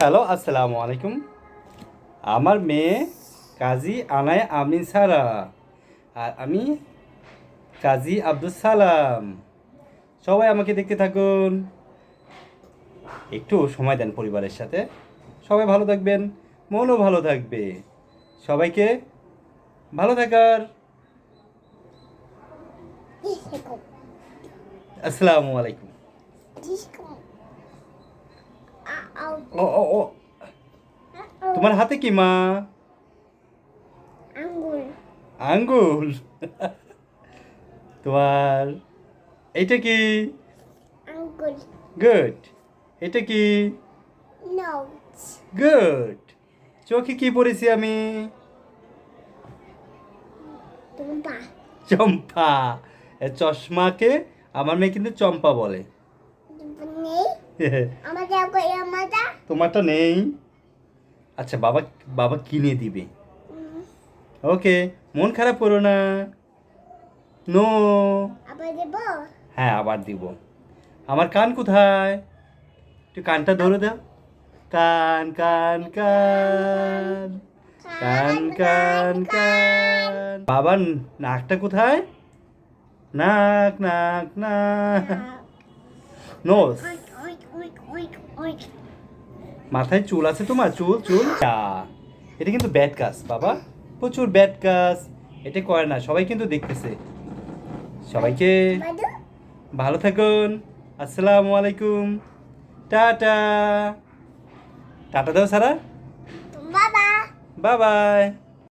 Hello আসসালামু আলাইকুম। আমার মেয়ে কাজী আনায় আমিন সারা আর আমি কাজী আব্দুল সালাম। সবাই আমাকে দেখতে থাকুন। একটু সময় দেন পরিবারের সাথে। সবাই ভালো থাকবেন মনও ভালো থাকবে। সবাইকে ভালো থাকার। আসসালামু আলাইকুম। ও ও ও তোমার হাতে কি মা? আঙ্গুল। আঙ্গুল? তোমার এইটা কি? আঙ্গুল। গুড এটা কি? গুড চোখে কি পড়েছি আমি? চম্পা। চশমাকে আমার মেয়ে কিন্তু চম্পা বলে। তোমারটা নেই। আচ্ছা বাবা বাবা কিনে দিবে। ওকে মন খারাপ করো না। নো। হ্যাঁ আবার দিব। আমার কান কোথায়? একটু কানটা ধরে দাও। কান কান কান। কান কান কান। বাবার নাকটা কোথায়? নাক নাক নাক। নোস মাথায় চুল আছে তোমার? চুল চুল? এটা কিন্তু ব্যাড কাজ বাবা। প্রচুর ব্যাড কাজ। এটা করে না সবাই কিন্তু দেখতেছে। সবাইকে ভালো থাকুন। আসসালামু আলাইকুম। টাটা। টাটা দাও সারা। বাবা। বাবা বাই